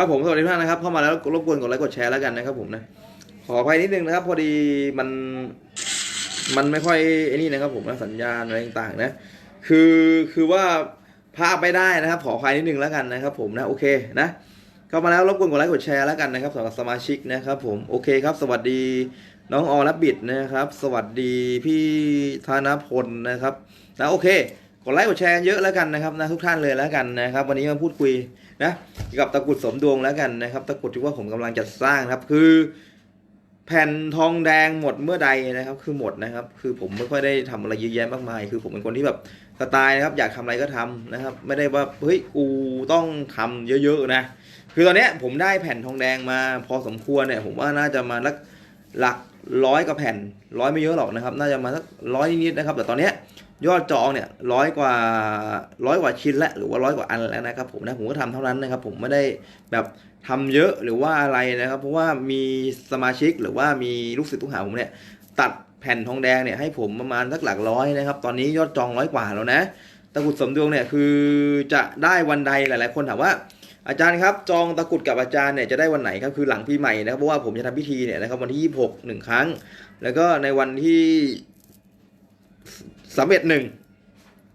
ครับผมสวัสดีทุกท่านนะครับเข้ามาแล้วรบกวนกดไลค์กดแชร์แล้วกันนะครับผมนะขออภัยนิดนึงนะครับ พอดีมันมันไม่ค่อยไอ้นี่นะครับผมนะสัญญาณอะไรต่างๆนะ คือคือว่าภาพไม่ได้นะครับ ขออภัยนิดนึงแล้วกันนะครับ ผมนะโอเคนะเข้ามาแล้วรบกวนกดไลค์กดแชร์แล้วกันนะครับสำหรับสมาชิกนะครับผมโอเคครับ สวัสดีน้องออรับบิดนะครับ สวัสดีพี่ธนพลนะครับนะโอเคกดไลค์กดแชร์เยอะแล้วกันนะครับนะทุกท่านเลยแล้วกันนะครับ วันนี้มาพูดคุย นะกับตะกรุดสมดวงแล้วกันนะครับ ตะกรุดที่ว่าผมกำลังจะสร้างครับ คือแผ่นทองแดงหมดเมื่อใดนะครับ คือหมดนะครับ คือผมไม่ค่อยได้ทำอะไรเยอะแยะมากมาย คือผมเป็นคนที่แบบสไตล์นะครับ อยากทำอะไรก็ทำนะครับ ไม่ได้ว่าเฮ้ยกูต้องทำเยอะๆนะ คือตอนนี้ผมได้แผ่นทองแดงมาพอสมควรเนี่ย ผมว่าน่าจะมาลักหลักร้อยกว่าแผ่นร้อยไม่เยอะหรอกนะครับ น่าจะมาสักร้อยนิดๆนะครับ แต่ตอนนี้ ยอดจองเนี่ยร้อยกว่าร้อยกว่าชิ้นแล้วหรือว่าร้อยกว่าอันแล้วนะครับผมนะผมก็ทำเท่านั้นนะครับผมไม่ได้แบบทำเยอะหรือว่าอะไรนะครับเพราะว่ามีสมาชิกหรือว่ามีลูกศิษย์ลูกหาผมเนี่ยตัดแผ่นทองแดงเนี่ยให้ผมประมาณสักหลักร้อยนะครับตอนนี้ยอดจองร้อยกว่าแล้วนะตะกรุดสมดวงเนี่ยคือจะได้วันใดหลาย ๆ คนถามว่าอาจารย์ครับจองตะกรุดกับอาจารย์เนี่ยจะได้วันไหนครับคือหลังปีใหม่นะครับเพราะว่าผมจะทำพิธีเนี่ยนะครับวันที่ 26หนึ่งครั้ง แล้วก็ในวันที่ สามเอ็ดหนึ่ง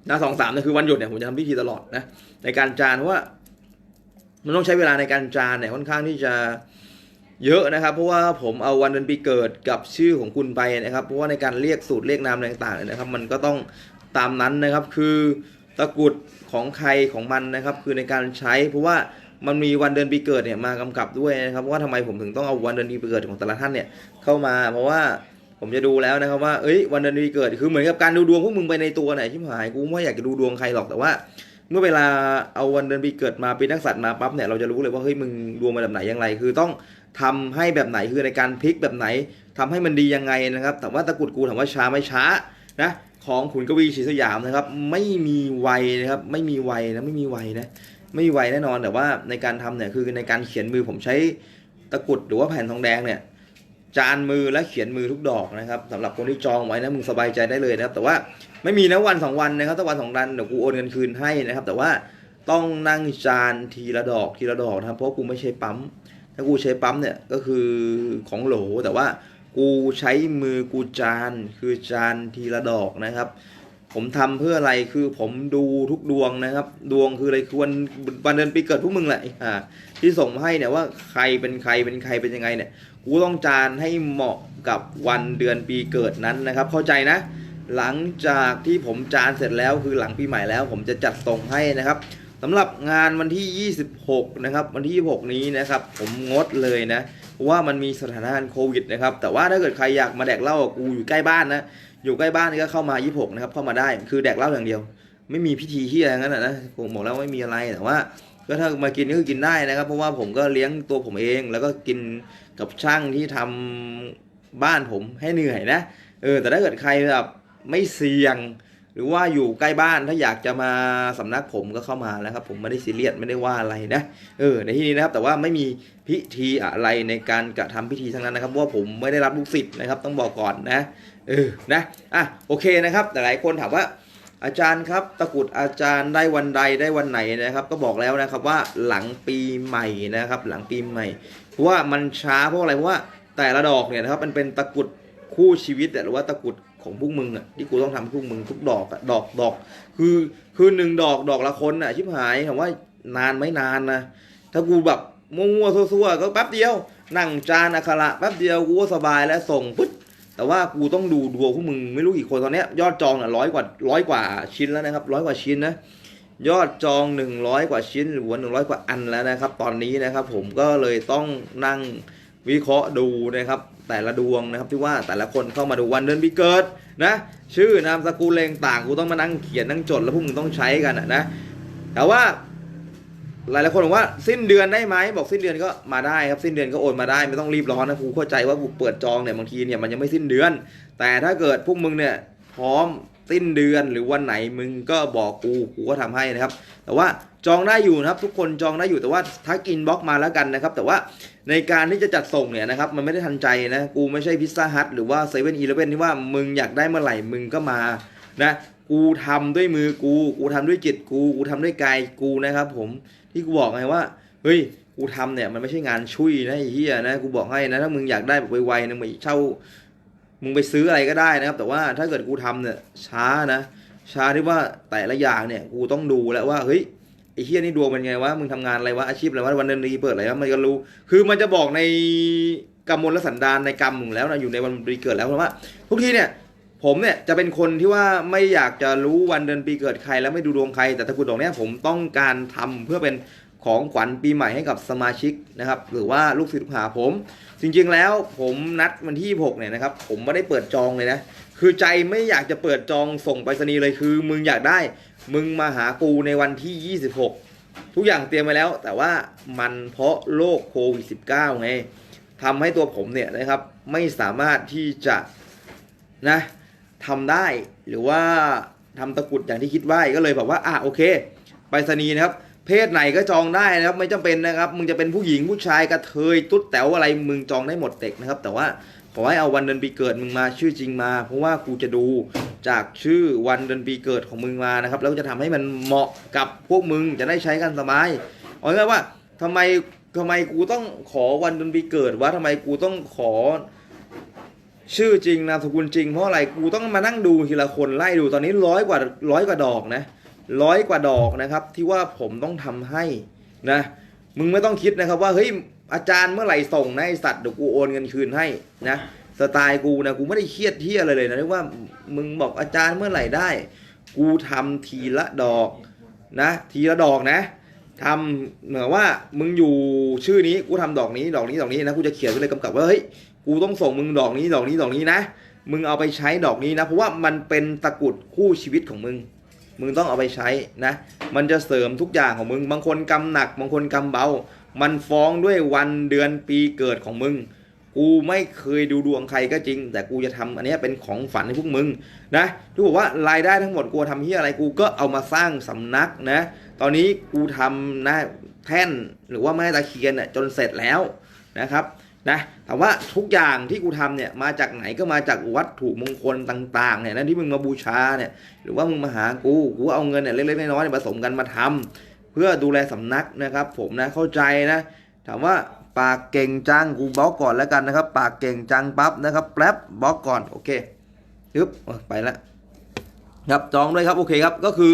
นะสองสามเนี่ยคือวันหยุดเนี่ยผมจะทำพิธีตลอดนะในการจานเพราะว่า มันต้องใช้เวลาในการจานเนี่ยค่อนข้างที่จะเยอะนะครับ เพราะว่าผมเอาวันเดือนปีเกิดกับชื่อของคุณไปนะครับเพราะว่าในการเรียกสูตรเรียกนามอะไรต่างๆเนี่ยนะครับ มันก็ต้องตามนั้นนะครับคือตะกรุดของใครของมันนะครับ คือในการใช้ เพราะว่ามันมีวันเดือนปีเกิดเนี่ยมากำกับด้วยนะครับว่าทำไมผมถึงต้องเอาวันเดือนปีเกิดของแต่ละท่านเนี่ยเข้ามา เพราะว่า ผมจะดูแล้วนะครับว่าเอ้ยวันเดือนปีเกิดคือเหมือนกับการดูดวงพวกมึงไปในตัวไหนชิบหายกูไม่อยากจะดูดวงใครหรอกแต่ว่า เมื่อเวลาเอาวันเดือนปีเกิดมาปีนักสัตว์มาปั๊บเนี่ยเราจะรู้เลยว่าเฮ้ยมึงดวงมาแบบไหนยังไงคือต้องทำให้แบบไหนคือในการพลิกแบบไหนทำให้มันดียังไงนะครับแต่ว่าตะกุดกูถามว่าช้าไม่ช้านะของขุนกวีศรีสยามนะครับ ไม่มีวัยนะครับไม่มีวัยนะไม่มีวัยนะไม่มีวัยแน่นอนแต่ว่าในการทำเนี่ยคือในการเขียนมือผมใช้ตะกุดหรือว่าแผ่นทองแดงเนี่ย จานมือและเขียนมือทุกดอกนะครับสำหรับคนที่จองไว้นะมึงสบายใจได้เลยนะครับ แต่ว่าไม่มีนะวันสองวันนะครับถ้าวันสองวันเดี๋ยวกูโอนเงินคืนให้นะครับ แต่ว่าต้องนั่งจานทีละดอกทีละดอกนะครับเพราะกูไม่ใช่ปั๊ม ถ้ากูใช้ปั๊มเนี่ยก็คือของโหลแต่ว่ากูใช้มือกูจานคือจานทีละดอกนะครับ ผมทำเพื่ออะไรคือผมดูทุกดวงนะครับ ดวงคืออะไรคือวันวันเดือนปีเกิดพวกมึงแหละอ่าที่ส่งมาให้เนี่ยว่าใครเป็นใครเป็นใครเป็นยังไงเนี่ยกูต้องจานให้เหมาะกับวันเดือนปีเกิดนั้นนะครับ เข้าใจนะ หลังจากที่ผมจานเสร็จแล้วคือหลังปีใหม่แล้ว ผมจะจัดส่งให้นะครับสำหรับงานวันที่ 26 นะครับ วันที่ 26 นี้นะครับ ผมงดเลยนะเพราะว่ามันมีสถานการณ์โควิดนะครับ แต่ว่าถ้าเกิดใครอยากมาแดกเหล้ากูอยู่ใกล้บ้านนะ อยู่ใกล้บ้านนี่ก็เข้ามา 26 นะครับ เข้ามาได้ คือแดกเหล้าอย่างเดียว ไม่มีพิธีที่อะไรงั้นนะนะผมบอกแล้วไม่มีอะไร แต่ว่า ก็ถ้ามากินก็คือกินได้นะครับ เพราะว่าผมก็เลี้ยงตัวผมเอง แล้วก็กินกับช่างที่ทำบ้านผมให้เหนื่อยนะ เออ แต่ถ้าเกิดใครแบบไม่เสี่ยง หรือว่าอยู่ใกล้บ้าน ถ้าอยากจะมาสำนักผมก็เข้ามาแล้วครับ ผมไม่ได้ซีเรียสไม่ได้ว่าอะไรนะ เออ ในที่นี้นะครับ แต่ว่าไม่มีพิธีอะไรในการกระทำพิธีทั้งนั้นนะครับ เพราะว่าผมไม่ได้รับลูกศิษย์นะครับ ต้องบอกก่อนนะ เออนะอะโอเคนะครับแต่หลายคนถามว่าอาจารย์ครับตะกรุดอาจารย์ได้วันใดได้วันไหนนะครับ ก็บอกแล้วนะครับว่าหลังปีใหม่นะครับ หลังปีใหม่ เพราะว่ามันช้าเพราะอะไรเพราะว่าแต่ละดอกเนี่ยนะครับมันเป็นตะกรุดคู่ชีวิตหรือว่าตะกรุดของพวกมึงอะที่กูต้องทำให้พวกมึงทุกดอกอะดอกดอก คือคือหนึ่งดอกดอกละคนอะชิบหายถามว่านานไหมนานนะถ้ากูแบบมั่วๆซั่วๆก็แป๊บเดียว นั่งจานอักขระแป๊บเดียวกูก็สบายแล้วส่งปึ๊ด แต่ว่ากูต้องดูดวงพวกมึงไม่รู้กี่คนตอนเนี้ยยอดจองอะร้อยกว่าร้อยกว่าชิ้นแล้วนะครับร้อยกว่าชิ้นนะยอดจองหนึ่งร้อยกว่าชิ้นหรือว่าหนึ่งร้อยกว่าอันแล้วนะครับ ตอนนี้นะครับผมก็เลยต้องนั่งวิเคราะห์ดูนะครับ แต่ละดวงนะครับที่ว่าแต่ละคนเข้ามาดูวันเดือนปีเกิดนะ ชื่อนามสกุลเลงต่างกูต้องมานั่งเขียนนั่งจดแล้วพวกมึงต้องใช้กันนะแต่ว่า หลายๆคนบอกว่าสิ้นเดือนได้ไหมบอกสิ้นเดือนก็มาได้ครับสิ้นเดือนก็โอนมาได้ไม่ต้องรีบร้อนนะกูเข้าใจว่ากูเปิดจองเนี่ยบางทีเนี่ยมันยังไม่สิ้นเดือน แต่ถ้าเกิดพวกมึงเนี่ยพร้อมสิ้นเดือนหรือวันไหนมึงก็บอกกูกูก็ทำให้นะครับ แต่ว่าจองได้อยู่นะครับ ทุกคนจองได้อยู่แต่ว่าทักอินบ็อกมาแล้วกันนะครับ แต่ว่าในการที่จะจัดส่งเนี่ยนะครับมันไม่ได้ทันใจนะกูไม่ใช่พิซซ่าฮัทหรือว่าเซเว่นอีเลฟเว่นที่ว่ามึงอยากได้เมื่อไหร่มึงก็มานะ กูทำด้วยมือกู กูทำด้วยจิตกู กูทำด้วยกายกูนะครับ ผมที่กูบอกไงว่า เฮ้ย กูทำเนี่ยมันไม่ใช่งานชุยนะไอ้เหี้ยนะ กูบอกให้นะถ้ามึงอยากได้แบบไวๆนะมึงไปเช่า มึงไปซื้ออะไรก็ได้นะครับ แต่ว่าถ้าเกิดกูทำเนี่ยช้านะ ช้าที่ว่าแต่ละอย่างเนี่ย กูต้องดูแล้วว่าเฮ้ยไอ้เฮียนี่ดวงเป็นไงวะ มึงทำงานอะไรวะ อาชีพอะไรวะ วันเดือนปีเปิดอะไรวะ มันก็รู้ คือมันจะบอกในกรรมมลและสันดานในกรรมมึงแล้วนะ อยู่ในวันปีเกิดแล้วเพราะว่า ทุกทีเนี่ย ผมเนี่ยจะเป็นคนที่ว่าไม่อยากจะรู้วันเดือนปีเกิดใคร แล้วไม่ดูดวงใคร แต่ตะกรุดดอกเนี้ยผมต้องการทำเพื่อเป็นของขวัญปีใหม่ให้กับสมาชิกนะครับ หรือว่าลูกศิษย์ลูกหาผม จริงๆแล้วผมนัดวันที่ 6 เนี่ยนะครับ ผมไม่ได้เปิดจองเลยนะ คือใจไม่อยากจะเปิดจองส่งไปรษณีย์เลยคือ มึงอยากได้ มึงมาหากูในวันที่ 26 ทุกอย่างเตรียมไว้แล้ว แต่ว่ามันเพราะโรคโควิด -19 ไงทำให้ตัวผมเนี่ยนะครับ ไม่สามารถที่จะนะ ทำได้ หรือว่าทำตะกุดอย่างที่คิดไว้ก็เลยแบบว่าอะโอเคไปรษณีย์นะครับ เพศไหนก็จองได้นะครับ ไม่จำเป็นนะครับ มึงจะเป็นผู้หญิงผู้ชายกระเทยตุ๊ดแต๋วอะไรมึงจองได้หมดเด็กนะครับ แต่ว่าขอให้เอาวันเดือนปีเกิดมึงมาชื่อจริงมา เพราะว่ากูจะดูจากชื่อวันเดือนปีเกิดของมึงมานะครับ แล้วจะทำให้มันเหมาะกับพวกมึงจะได้ใช้กันสบายเอาง่ายว่าทำไมทำไมกูต้องขอวันเดือนปีเกิดวะทำไมกูต้องขอ ชื่อจริงนามสกุลจริงเพราะอะไรกูต้องมานั่งดูทีละคนไล่ดูตอนนี้ร้อยกว่าร้อยกว่าดอกนะร้อยกว่าดอกนะครับ ที่ว่าผมต้องทำให้นะ มึงไม่ต้องคิดนะครับว่าเฮ้ยอาจารย์เมื่อไหร่ส่งนะไอสัตว์เดี๋ยวกูโอนเงินคืนให้นะสไตล์กูนะกูไม่ได้เครียดเที่ยอะไรเลยนะเรียกว่ามึงบอกอาจารย์เมื่อไหร่ได้ กูทำทีละดอกนะ ทีละดอกนะทำเหมือนว่ามึงอยู่ชื่อนี้กูทำดอกนี้ดอกนี้ดอกนี้นะกูจะเขียนไว้เลยกำกับว่าเฮ้ย กูต้องส่งมึงดอกนี้ดอกนี้ดอกนี้นะ มึงเอาไปใช้ดอกนี้นะ เพราะว่ามันเป็นตะกรุดคู่ชีวิตของมึง มึงต้องเอาไปใช้นะ มันจะเสริมทุกอย่างของมึง บางคนกำหนัก บางคนกำเบา มันฟ้องด้วยวันเดือนปีเกิดของมึง กูไม่เคยดูดวงใครก็จริง แต่กูจะทำอันนี้เป็นของฝันให้พวกมึงนะที่บอกว่ารายได้ทั้งหมดกูทำเฮียอะไรกูก็เอามาสร้างสำนักนะ ตอนนี้กูทำนะแท่นหรือว่าแม่ตะเคียนเนี่ยจนเสร็จแล้วนะครับ นะแต่ว่าทุกอย่างที่กูทำเนี่ยมาจากไหนก็มาจากวัตถุมงคลต่างๆเนี่ยนั่นที่มึงมาบูชาเนี่ยหรือว่ามึงมาหากูกูเอาเงินเนี่ยเล็กๆน้อยๆเนี่ยผสมกันมาทำเพื่อดูแลสำนักนะครับ ผมนะเข้าใจนะ ถามว่าปากเก่งจังกูบล็อกก่อนแล้วกันนะครับ ปากเก่งจังปั๊บนะครับแป๊บบล็อกก่อนโอเคยึบไปละครับจองด้วยครับโอเคครับก็คือ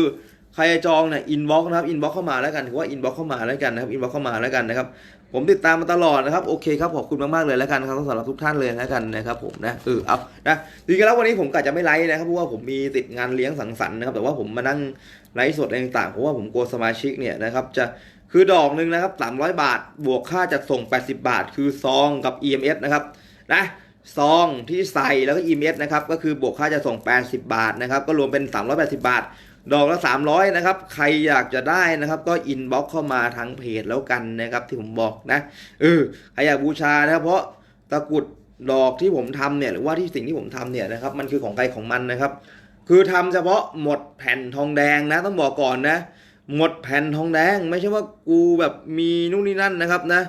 ใครจะจองเนี่ยอินบ็อกนะครับอินบ็อกเข้ามาแล้วกันถือว่าอินบ็อกเข้ามาแล้วกันนะครับอินบ็อกเข้ามาแล้วกันนะครับ ผมติดตามมาตลอดนะครับโอเคครับขอบคุณมากๆเลยแล้วกันครับสำหรับทุกท่านเลยแล้วกันนะครับผมนะเออเอานะจริงๆแล้ววันนี้ผมกะจะไม่ไลฟ์นะครับเพราะว่าผมมีติดงานเลี้ยงสังสรรค์นะครับแต่ว่าผมมานั่งไลฟ์สดอะไรต่างๆเพราะว่าผมกลัวสมาชิกเนี่ยนะครับจะคือดอกหนึ่งนะครับ300 บาท บวกค่าจัดส่ง 80 บาท คือซองกับ EMS นะครับนะซองที่ใส่แล้วก็ EMS นะครับก็คือบวกค่าจัดส่ง 80 บาทนะครับก็รวมเป็น 380 บาท ดอกละ 300 นะครับ ใครอยากจะได้นะครับ ก็อินบ็อกเข้ามาทางเพจแล้วกันนะครับ ที่ผมบอกนะเออใครอยากบูชานะครับ เพราะตะกรุดดอกที่ผมทำเนี่ยหรือว่าที่สิ่งที่ผมทำเนี่ยนะครับ มันคือของใครของมันนะครับ คือทำเฉพาะหมดแผ่นทองแดงนะ ต้องบอกก่อนนะ หมดแผ่นทองแดง ไม่ใช่ว่ากูแบบมีนู่นนี่นั่นนะครับนะ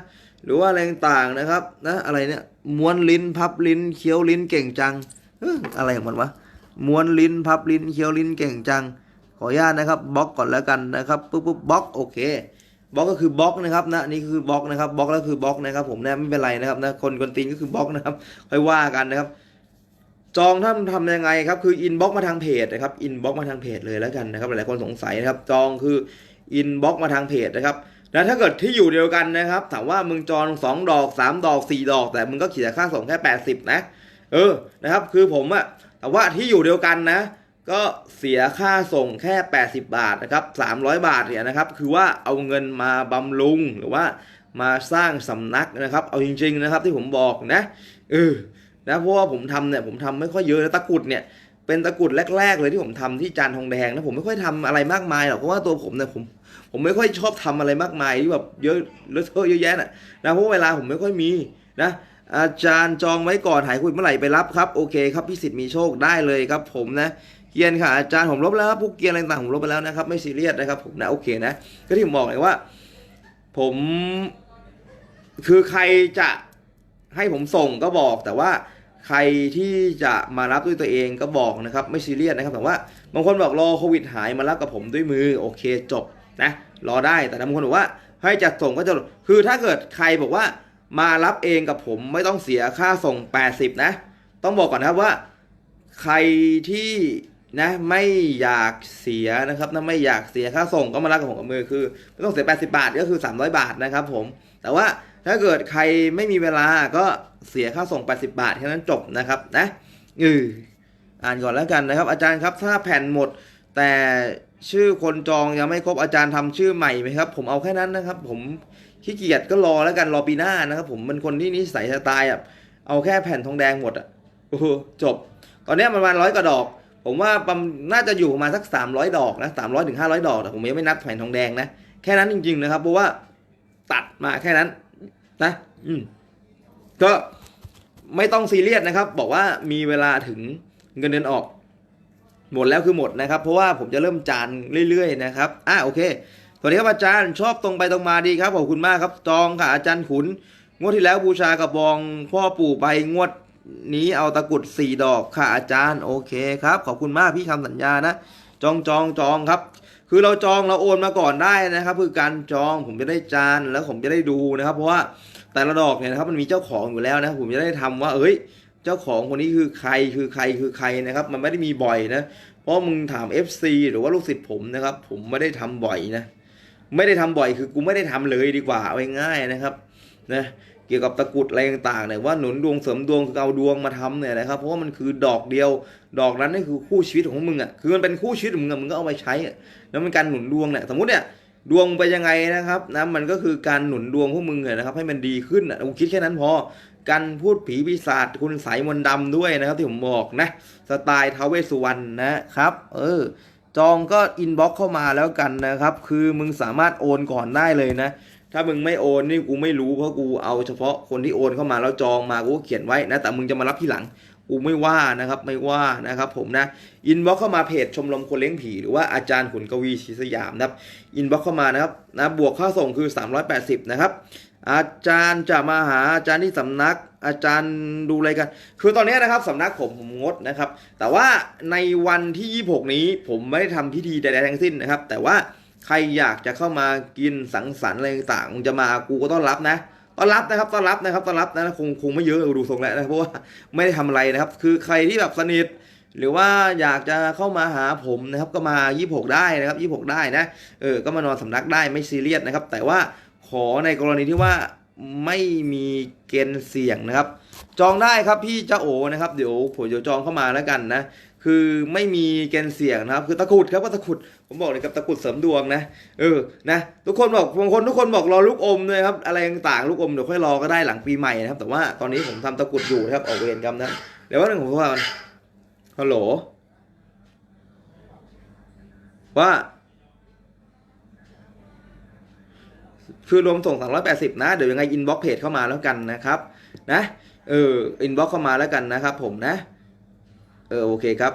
หรือว่าอะไรต่างนะครับนะอะไรเนี่ยม้วนลิ้นพับลิ้นเคี้ยวลิ้นเก่งจังอออะไรของมันวะม้วนลิ้นพับลิ้นเคี้ยวลิ้นเก่งจัง ขออนุญาตนะครับบล็อกก่อนแล้วกันนะครับปุ๊บปุ๊บบล็อกโอเคบล็อกก็คือบล็อกนะครับนะนี่คือบล็อกนะครับบล็อกแล้วคือบล็อกนะครับ ผมนะไม่เป็นไรนะครับนะคนกวนตีนก็คือบล็อกนะครับค่อยว่ากันนะครับ จองท่านทำยังไงครับคืออินบ็อกมาทางเพจนะครับอินบ็อกมาทางเพจเลยแล้วกันนะครับ หลายๆคนสงสัยนะครับ จองคืออินบ็อกมาทางเพจนะครับแล้วถ้าเกิดที่อยู่เดียวกันนะครับถามว่ามึงจองสองดอกสามดอกสี่ดอก แต่มึงก็เขียนค่าส่งแค่80นะ เออนะครับ คือผมอะแต่ว่าที่อยู่เดียวกันนะ ก็เสียค่าส่งแค่ 80 บาทนะครับ 300 บาทเนี่ยนะครับ คือว่าเอาเงินมาบำรุงหรือว่ามาสร้างสำนักนะครับ เอาจริง ๆ นะครับที่ผมบอกนะเออนะเพราะว่าผมทำเนี่ยผมทำไม่ค่อยเยอะนะตะกรุดเนี่ยเป็นตะกรุดแรก ๆ เลยที่ผมทำที่จานทองแดงนะผมไม่ค่อยทำอะไรมากมายหรอกเพราะว่าตัวผมเนี่ยผม ผมไม่ค่อยชอบทำอะไรมากมายที่แบบเยอะเลอะเทอะเยอะแยะน่ะนะเพราะเวลาผมไม่ค่อยมีนะอาจารย์จองไว้ก่อนหายคุยเมื่อไหร่ไปรับครับโอเคครับพี่สิทธิ์มีโชคได้เลยครับผมนะ เกียนค่ะอาจารย์ผมลบแล้วครับพวกเกียนอะไรต่างผมลบไปแล้วนะครับ ไม่ซีเรียสนะครับผมนะโอเคนะก็ที่ผมบอกเลยว่า ผมคือใครจะให้ผมส่งก็บอกแต่ว่าใครที่จะมารับด้วยตัวเองก็บอกนะครับ ไม่ซีเรียสนะครับแต่ว่าบางคนบอกรอโควิดหายมารับกับผมด้วยมือโอเคจบนะรอได้แต่บางคนบอกว่าให้จัดส่งก็จะคือถ้าเกิดใครบอกว่ามารับเองกับผมไม่ต้องเสียค่าส่ง 80 นะ ต้องบอกก่อนนะครับว่า ใครที่ นะไม่อยากเสียนะครับนะไม่อยากเสียค่าส่งก็มารับกับผมกับมือคือไม่ต้องเสีย 80 บาทก็คือ 300 บาทนะครับผม แต่ว่าถ้าเกิดใครไม่มีเวลาก็เสียค่าส่ง 80 บาทแค่นั้นจบนะครับนะอออ่านก่อนแล้วกันนะครับ อาจารย์ครับถ้าแผ่นหมด แต่ชื่อคนจองยังไม่ครบอาจารย์ทำชื่อใหม่ไหมครับ ผมเอาแค่นั้นนะครับ ผมขี้เกียจก็รอแล้วกันรอปีหน้านะครับ ผมเป็นคนที่นิสัยสไตล์อะเอาแค่แผ่นทองแดงหมดอะโอ้โหจบ ตอนนี้ยประมาณร้อยกว่าดอก ผมว่าประมน่าจะอยู่ประมาณสัก 300 ดอกนะ300ถึง500ดอกแต่ผมยังไม่นับแผ่นทองแดงนะ แค่นั้นจริง ๆ นะครับ เพราะว่าตัดมาแค่นั้นนะ อืม ก็ไม่ต้องซีเรียสนะครับ บอกว่ามีเวลาถึงเงินเดือนออก หมดแล้วคือหมดนะครับ เพราะว่าผมจะเริ่มจานเรื่อยๆนะครับ อะโอเค สวัสดีครับอาจารย์ ชอบตรงไปตรงมาดีครับขอบคุณมากครับจองค่ะอาจารย์ขุน งวดที่แล้วบูชากระบองพ่อปู่ไปงวด นี้เอาตะกรุดสี่ดอกค่ะอาจารย์โอเคครับ ขอบคุณมากพี่คำสัญญานะ จองจองจองครับ คือเราจองเราโอนมาก่อนได้นะครับ คือการจองผมจะได้จานแล้วผมจะได้ดูนะครับ เพราะว่าแต่ละดอกเนี่ยนะครับมันมีเจ้าของอยู่แล้วนะผมจะได้ทำว่าเอ้ย เจ้าของคนนี้คือใครคือใครคือใครนะครับ มันไม่ได้มีบ่อยนะ เพราะมึงถาม FC หรือว่าลูกศิษย์ผมนะครับ ผมไม่ได้ทำบ่อยนะ ไม่ได้ทำบ่อยคือกูไม่ได้ทำเลยดีกว่าเอาง่ายนะครับนะ เกี่ยวกับตะกรุดอะไรต่างๆเนี่ยว่าหนุนดวงเสริมดวงคือเอาดวงมาทำเนี่ยนะครับเพราะว่ามันคือดอกเดียว ดอกนั้นนี่คือคู่ชีวิตของมึงอะคือมันเป็นคู่ชีวิตของมึงอะมึงก็เอาไปใช้อะแล้วมันการหนุนดวงเนี่ยสมมติเนี่ยดวงไปยังไงนะครับนะมันก็คือการหนุนดวงพวกมึงเนี่ยนะครับให้มันดีขึ้นอะกูคิดแค่นั้นพอการพูดผีปีศาจคุณสายมนต์ดำด้วยนะครับที่ผมบอกนะสไตล์ทาวเวสสุวรรณนะครับ เออ จองก็อินบ็อกเข้ามาแล้วกันนะครับ คือมึงสามารถโอนก่อนได้เลยนะ ถ้ามึงไม่โอนนี่กูไม่รู้เพราะกูเอาเฉพาะคนที่โอนเข้ามาแล้วจองมากูก็เขียนไว้นะแต่มึงจะมารับที่หลังกูไม่ว่านะครับไม่ว่านะครับผมนะอินบ็อกเข้ามาเพจชมรมคนเลี้ยงผี หรือว่าอาจารย์ขุนกวีศรีสยามนะครับอินบ็อกเข้ามานะครับนะบวกค่าส่งคือ 380 นะครับ อาจารย์จะมาหาอาจารย์ที่สำนัก อาจารย์ดูอะไรกัน คือตอนนี้นะครับสำนักผมผมงดนะครับ แต่ว่าในวันที่ 26 นี้ผมไม่ได้ทำพิธีใดๆทั้งสิ้นนะครับ แต่ว่า ใครอยากจะเข้ามากินสังสรรค์อะไรต่างๆจะมากูก็ต้อนรับนะต้อนรับนะครับต้อนรับนะครับต้อนรับนะคงคงไม่เยอะดูทรงแล้วนะเพราะว่าไม่ได้ทำอะไรนะครับ คือใครที่แบบสนิทหรือว่าอยากจะเข้ามาหาผมนะครับก็มา 26 ได้นะครับ 26 ได้นะเออก็มานอนสำนักได้ไม่ซีเรียสนะครับ แต่ว่าขอในกรณีที่ว่าไม่มีเกณฑ์เสี่ยงนะครับ จองได้ครับพี่เจ้าโอนะครับเดี๋ยวผมจะจองเข้ามาแล้วกันนะ คือไม่มีเกณฑ์เสี่ยงนะครับ คือตะกุดครับว่าตะกุดผมบอกเลยกับตะกุดเสริมดวงนะเออนะทุกคนบอกบางคนทุกคนบอกรอลูกอมด้วยครับอะไรต่างๆลูกอมเดี๋ยวค่อยรอก็ได้หลังปีใหม่นะครับ แต่ว่าตอนนี้ผมทำตะกุดอยู่นะครับออกเวรกรรมนะเดี๋ยวว่าหนึ่งผมว่ามันฮัลโหลว่าคือรวมส่ง380 นะ เดี๋ยวยังไงอินบ็อกเพจเข้ามาแล้วกันนะครับ นะ เออ อินบ็อกเข้ามาแล้วกันนะครับผมนะ เออโอเคครับ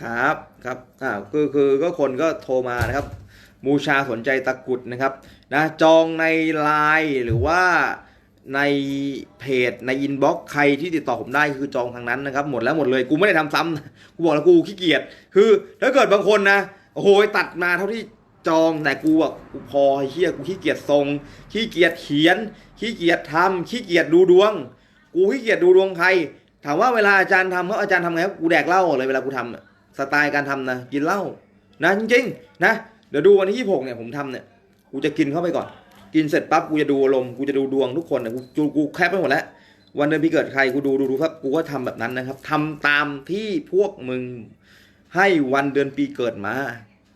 ครับครับอ่าคือคือก็คนก็โทรมานะครับมูชาสนใจตะกุดนะครับนะจองในไลน์หรือว่าในเพจในอินบ็อกใครที่ติดต่อผมได้คือจองทางนั้นนะครับ หมดแล้วหมดเลยกูไม่ได้ทำซ้ำกูบอกแล้วกูขี้เกียจคือถ้าเกิดบางคนนะโอ้โหตัดมาเท่าที่จองแต่กูอะกูพอเฮียกูขี้เกียจทรงขี้เกียจเขียนขี้เกียจทำขี้เกียจดูดวง กูขี้เกียจดูดวงใคร ถามว่าเวลาอาจารย์ทำเขาอาจารย์ทำไงครับกูแดกเหล้าเลยเวลากูทำอะสไตล์การทำนะกินเหล้านะจริงๆนะเดี๋ยวดูวันที่ยี่หกเนี่ยผมทำเนี่ยกูจะกินเข้าไปก่อน กินเสร็จปั๊บกูจะดูอารมณ์กูจะดูดวงทุกคนนะกูกูกูแคปไปหมดแล้ววันเดือนปีเกิดใครกูดูดูดูครับกูก็ทำแบบนั้นนะครับทำตามที่พวกมึงให้วันเดือนปีเกิดมา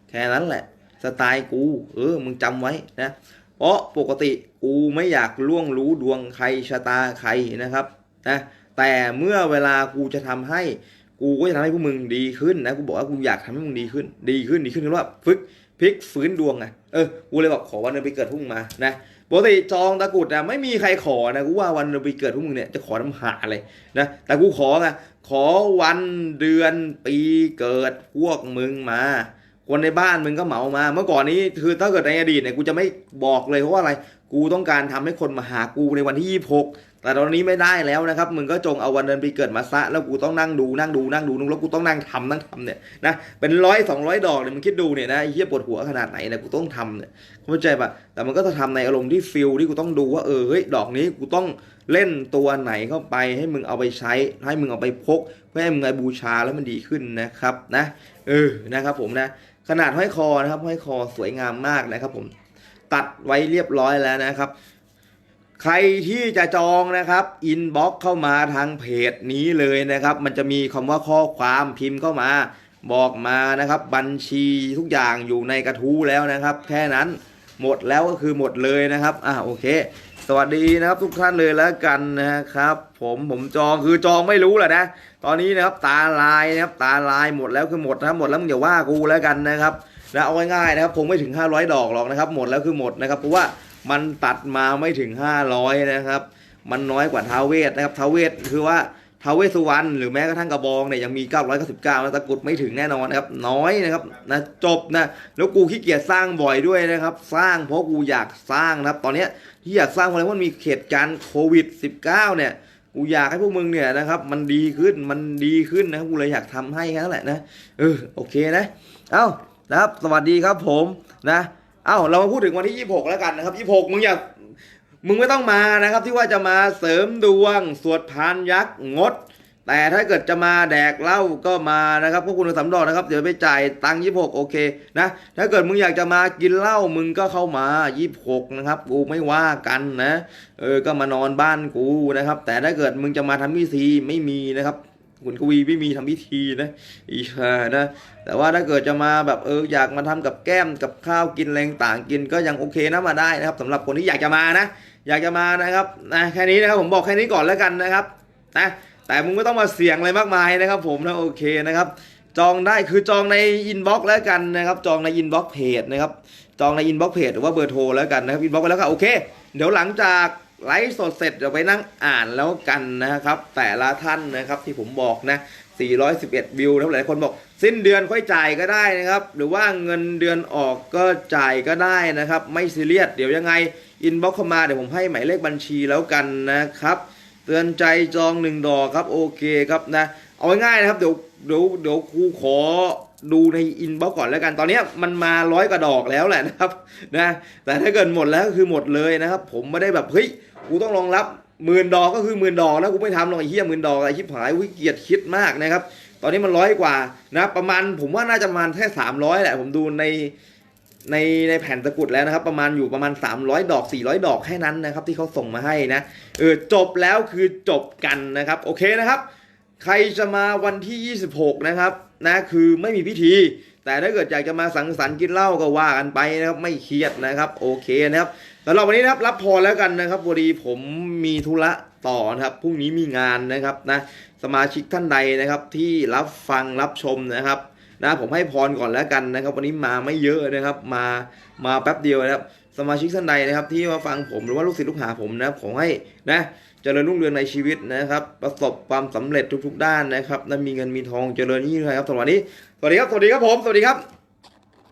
แค่นั้นแหละ สไตล์กู เออ มึงจำไว้นะเพราะปกติกูไม่อยากล่วงรู้ดวงใครชะตาใครนะครับ นะแต่เมื่อเวลากูจะทำให้กูก็จะทำให้พวกมึงดีขึ้นนะกูบอกว่ากูอยากทำให้มึงดีขึ้น ดีขึ้นดีขึ้นคือว่าฟึกพลิกฟื้นดวงไงเออกูเลยบอกขอวันเดือนปีเกิดพวกมึงมานะปกติจองตะกุดนะไม่มีใครขอนะกูว่าวันเดือนปีเกิดพวกมึงเนี่ยจะขอน้ำหาเลยนะแต่กูขอไงขอวันเดือนปีเกิดพวกมึงมาคนในบ้านมึงก็เหมามา เมื่อก่อนนี้คือถ้าเกิดในอดีตเนี่ยกูจะไม่บอกเลยเพราะว่าอะไร กูต้องการทำให้คนมาหากูในวันที่ 26 แต่ตอนนี้ไม่ได้แล้วนะครับ มึงก็จงเอาวันเดือนปีเกิดมาซะ แล้วกูต้องนั่งดูนั่งดูนั่งดูนั่งแล้วกูต้องนั่งทำนั่งทำเนี่ยนะเป็นร้อยสองร้อยดอกเนี่ยมึงคิดดูเนี่ยนะเหี้ยปวดหัวขนาดไหนนี่ยกูต้องทำเนี่ยเข้าใจปะแต่มันก็จะทำในอารมณ์ที่ฟิลที่กูต้องดูว่าเออเฮ้ยดอกนี้กูต้องเล่นตัวไหนเข้าไปให้มึงเอาไปใช้ให้มึงเอาไปพก เพื่อให้มึงไงบูชาแล้วมันดีขึ้นนะครับนะเออนะครับผมนะขนาดห้อยคอนะครับห้อยคอสวยงามมากนะครับผมตัดไว้เรียบร้อยแล้วนะครับ ใครที่จะจองนะครับอินบ็อกเข้ามาทางเพจนี้เลยนะครับ มันจะมีคำว่าข้อความพิมพ์เข้ามา บอกมานะครับ บัญชีทุกอย่างอยู่ในกระทู้แล้วนะครับ แค่นั้นหมดแล้วก็คือหมดเลยนะครับอ่าโอเค สวัสดีนะครับทุกท่านเลยแล้วกันนะครับ ผมผมจองคือจองไม่รู้แหละนะ ตอนนี้นะครับตาลายนะครับตาลายหมดแล้วคือหมดนะครับหมดแล้วมึงอย่าว่ากูแล้วกันนะครับนะเอาง่ายๆนะครับคงไม่ถึง 500 ดอกหรอกนะครับ หมดแล้วคือหมดนะครับเพราะว่า มันตัดมาไม่ถึง 500 นะครับ มันน้อยกว่าท้าเวทนะครับท้าเวทคือว่าท้าเวสสุวรรณหรือแม้กระทั่งกระบองเนี่ยยังมี 999นะตะกรุดไม่ถึงแน่นอนนะครับ น้อยนะครับนะจบนะแล้วกูขี้เกียจสร้างบ่อยด้วยนะครับ สร้างเพราะกูอยากสร้างนะครับ ตอนนี้ที่อยากสร้างเพราะอะไรเพราะมันมีเหตุการณ์โควิด 19 เนี่ยกูอยากให้พวกมึงเนี่ยนะครับ มันดีขึ้นมันดีขึ้นนะครับกูเลยอยากทำให้แค่นั้นแหละนะเออโอเคนะ เอ้านะครับ สวัสดีครับผมนะ อ้าเรามาพูดถึงวันที่ 26 แล้วกันนะครับ 26 มึงอยากมึงไม่ต้องมานะครับ ที่ว่าจะมาเสริมดวง สวดพานยักษ์งด แต่ถ้าเกิดจะมาแดกเหล้าก็มานะครับพวกคุณสำรองนะครับ เดี๋ยวไปจ่ายตังค์ยี่หกโอเคนะ ถ้าเกิดมึงอยากจะมากินเหล้ามึงก็เข้ามายี่หกนะครับ กูไม่ว่ากันนะ เออ ก็มานอนบ้านกูนะครับ แต่ถ้าเกิดมึงจะมาทำพิธีไม่มีนะครับ คุณกวีไม่มีทำพิธีนะอีเออนะ แต่ว่าถ้าเกิดจะมาแบบเอออยากมาทำกับแก้มกับข้าวกินแรงต่างกินก็ยังโอเคนะมาได้นะครับสำหรับคนที่อยากจะมานะ อยากจะมานะครับนะแค่นี้นะครับผมบอกแค่นี้ก่อนแล้วกันนะครับนะแต่มึงไม่ต้องมาเสี่ยงอะไรมากมายนะครับ ผมนะโอเคนะครับ จองได้คือจองในอินบ็อกซ์แล้วกันนะครับ จองในอินบ็อกซ์เพจนะครับจองในอินบ็อกซ์เพจหรือว่าเบอร์โทรแล้วกันนะครับอินบ็อกซ์ไปแล้วก็โอเค เดี๋ยวหลังจาก ไลฟ์สดเสร็จเดี๋ยวไปนั่งอ่านแล้วกันนะครับ แต่ละท่านนะครับที่ผมบอกนะ 411 วิวนะหลายคนบอก สิ้นเดือนค่อยจ่ายก็ได้นะครับ หรือว่าเงินเดือนออกก็จ่ายก็ได้นะครับ ไม่ซีเรียสเดี๋ยวยังไงอินบ็อกเข้ามาเดี๋ยวผมให้หมายเลขบัญชีแล้วกันนะครับ เตือนใจจองหนึ่งดอกครับโอเคครับนะ เอาง่ายๆนะครับเดี๋ยวเดี๋ยวเดี๋ยวครูขอ ดูในอินบ็อกก่อนแล้วกัน ตอนนี้มันมาร้อยกว่าดอกแล้วแหละนะครับนะแต่ถ้าเกิดหมดแล้วก็คือหมดเลยนะครับ ผมไม่ได้แบบเฮ้ยกูต้องรองรับหมื่นดอกก็คือหมื่นดอกแล้วกูไม่ทำหรอกไอ้เหี้ยหมื่นดอกไอ้ชิบหายวิเกียดคิดมากนะครับ ตอนนี้มันร้อยกว่านะประมาณผมว่าน่าจะประมาณแค่สามร้อยแหละ ผมดูในในในแผ่นตะกรุดแล้วนะครับ ประมาณอยู่ประมาณ 300 ดอก 400 ดอกแค่นั้นนะครับ ที่เขาส่งมาให้นะเออจบแล้วคือจบกันนะครับ โอเคนะครับ ใครจะมาวันที่ 26 นะครับนะคือไม่มีพิธี แต่ถ้าเกิดอยากจะมาสังสรรค์กินเหล้าก็ว่ากันไปนะครับไม่เครียดนะครับโอเคนะครับสำหรับวันนี้นะครับรับพรแล้วกันนะครับพอดีผมมีธุระต่อนะครับพรุ่งนี้มีงานนะครับนะสมาชิกท่านใดนะครับที่รับฟังรับชมนะครับนะผมให้พรก่อนแล้วกันนะครับ วันนี้มาไม่เยอะนะครับ มามาแป๊บเดียวนะครับ สมาชิกท่านใดนะครับ ที่มาฟังผมหรือว่าลูกศิษย์ลูกหาผมนะครับขอให้นะ เจริญรุ่งเรืองในชีวิตนะครับ ประสบความสำเร็จทุก ๆ ด้านนะครับและมีเงินมีทองเจริญยิ่งขึ้นครับสวัสดีสวัสดีครับสวัสดีครับผมสวัสดีครับ